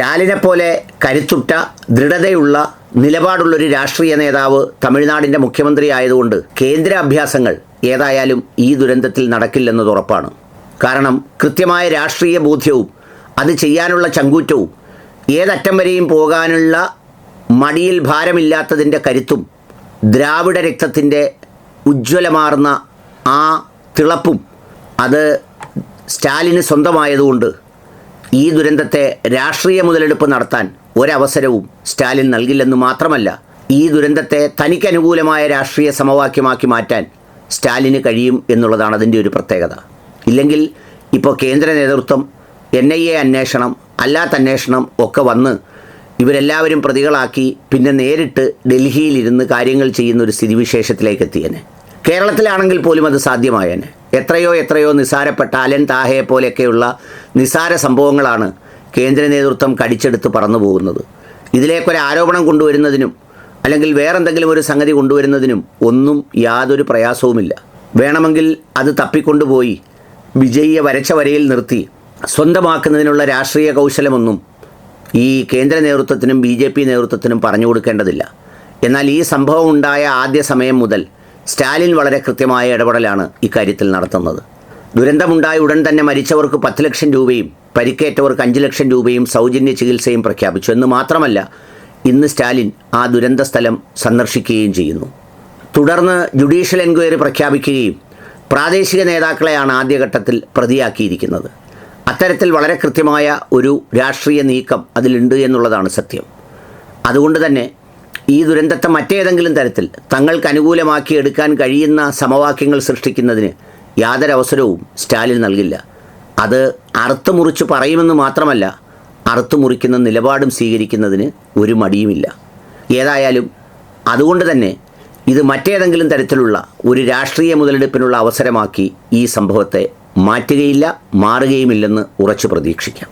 സ്റ്റാലിനെ പോലെ കരുത്തുറ്റ ദൃഢതയുള്ള നിലപാടുള്ളൊരു രാഷ്ട്രീയ നേതാവ് തമിഴ്നാടിന്റെ മുഖ്യമന്ത്രി ആയതുകൊണ്ട് കേന്ദ്ര അഭ്യാസങ്ങൾ ഏതായാലും ഈ ദുരന്തത്തിൽ നടക്കില്ലെന്നത് ഉറപ്പാണ്. കാരണം കൃത്യമായ രാഷ്ട്രീയ ബോധ്യവും അത് ചെയ്യാനുള്ള ചങ്കൂറ്റവും ഏതറ്റം വരെയും പോകാനുള്ള മടിയിൽ ഭാരമില്ലാത്തതിന്റെ കരുത്തും ദ്രാവിഡ രക്തത്തിന്റെ ഉജ്ജ്വലമാർന്ന ആ തിളപ്പും അത് സ്റ്റാലിന് സ്വന്തമായതുകൊണ്ട് ഈ ദുരന്തത്തെ രാഷ്ട്രീയ മുതലെടുപ്പ് നടത്താൻ ഒരവസരവും സ്റ്റാലിൻ നൽകില്ലെന്ന് മാത്രമല്ല ഈ ദുരന്തത്തെ തനിക്കനുകൂലമായ രാഷ്ട്രീയ സമവാക്യമാക്കി മാറ്റാൻ സ്റ്റാലിന് കഴിയും എന്നുള്ളതാണ് അതിന്റെ ഒരു പ്രത്യേകത. ഇല്ലെങ്കിൽ ഇപ്പോൾ കേന്ദ്ര നേതൃത്വം എൻ ഐ എ അന്വേഷണം അല്ലാത്ത അന്വേഷണം ഒക്കെ വന്ന് ഇവരെല്ലാവരും പ്രതികളാക്കി പിന്നെ നേരിട്ട് ഡൽഹിയിലിരുന്ന് കാര്യങ്ങൾ ചെയ്യുന്ന ഒരു സ്ഥിതിവിശേഷത്തിലേക്ക് എത്തിയേനെ. കേരളത്തിലാണെങ്കിൽ പോലും അത് സാധ്യമായേനെ. എത്രയോ എത്രയോ നിസാരപ്പെട്ട അലൻ താഹയെ പോലെയൊക്കെയുള്ള നിസാര സംഭവങ്ങളാണ് കേന്ദ്ര നേതൃത്വം കടിച്ചെടുത്ത് പറന്നു പോകുന്നത്. ഇതിലേക്കൊരു ആരോപണം കൊണ്ടുവരുന്നതിനും അല്ലെങ്കിൽ വേറെന്തെങ്കിലും ഒരു സംഗതി കൊണ്ടുവരുന്നതിനും ഒന്നും യാതൊരു പ്രയാസവുമില്ല. വേണമെങ്കിൽ അത് തപ്പിക്കൊണ്ടുപോയി വിജയിയെ വരച്ച വരയിൽ നിർത്തി സ്വന്തമാക്കുന്നതിനുള്ള രാഷ്ട്രീയ കൗശലമൊന്നും ഈ കേന്ദ്ര നേതൃത്വത്തിനും ബി നേതൃത്വത്തിനും പറഞ്ഞു കൊടുക്കേണ്ടതില്ല. എന്നാൽ ഈ സംഭവം ഉണ്ടായ ആദ്യ സമയം മുതൽ സ്റ്റാലിൻ വളരെ കൃത്യമായ ഇടപെടലാണ് ഇക്കാര്യത്തിൽ നടത്തുന്നത്. ദുരന്തമുണ്ടായ ഉടൻ തന്നെ മരിച്ചവർക്ക് പത്ത് ലക്ഷം രൂപയും പരിക്കേറ്റവർക്ക് അഞ്ച് ലക്ഷം രൂപയും സൗജന്യ ചികിത്സയും പ്രഖ്യാപിച്ചു. എന്ന് മാത്രമല്ല ഇന്ന് സ്റ്റാലിൻ ആ ദുരന്ത സ്ഥലം സന്ദർശിക്കുകയും ചെയ്യുന്നു. തുടർന്ന് ജുഡീഷ്യൽ എൻക്വയറി പ്രഖ്യാപിക്കുകയും പ്രാദേശിക നേതാക്കളെയാണ് ആദ്യഘട്ടത്തിൽ പ്രതിയാക്കിയിരിക്കുന്നത്. അത്തരത്തിൽ വളരെ കൃത്യമായ ഒരു രാഷ്ട്രീയ നീക്കം അതിലുണ്ട് എന്നുള്ളതാണ് സത്യം. അതുകൊണ്ട് തന്നെ ഈ ദുരന്തത്തെ മറ്റേതെങ്കിലും തരത്തിൽ തങ്ങൾക്ക് അനുകൂലമാക്കി എടുക്കാൻ കഴിയുന്ന സമവാക്യങ്ങൾ സൃഷ്ടിക്കുന്നതിന് യാതൊരു അവസരവും സ്റ്റാലിൻ നൽകില്ല. അത് അറുത്തുമുറിച്ച് പറയുമെന്ന് മാത്രമല്ല അറുത്തുമുറിക്കുന്ന നിലപാടും സ്വീകരിക്കുന്നതിന് ഒരു മടിയുമില്ല. ഏതായാലും അതുകൊണ്ട് തന്നെ ഇത് മറ്റേതെങ്കിലും തരത്തിലുള്ള ഒരു രാഷ്ട്രീയ മുതലെടുപ്പിനുള്ള അവസരമാക്കി ഈ സംഭവത്തെ മാറ്റുകയില്ല മാറുകയുമില്ലെന്ന് ഉറച്ചു പ്രതീക്ഷിക്കാം.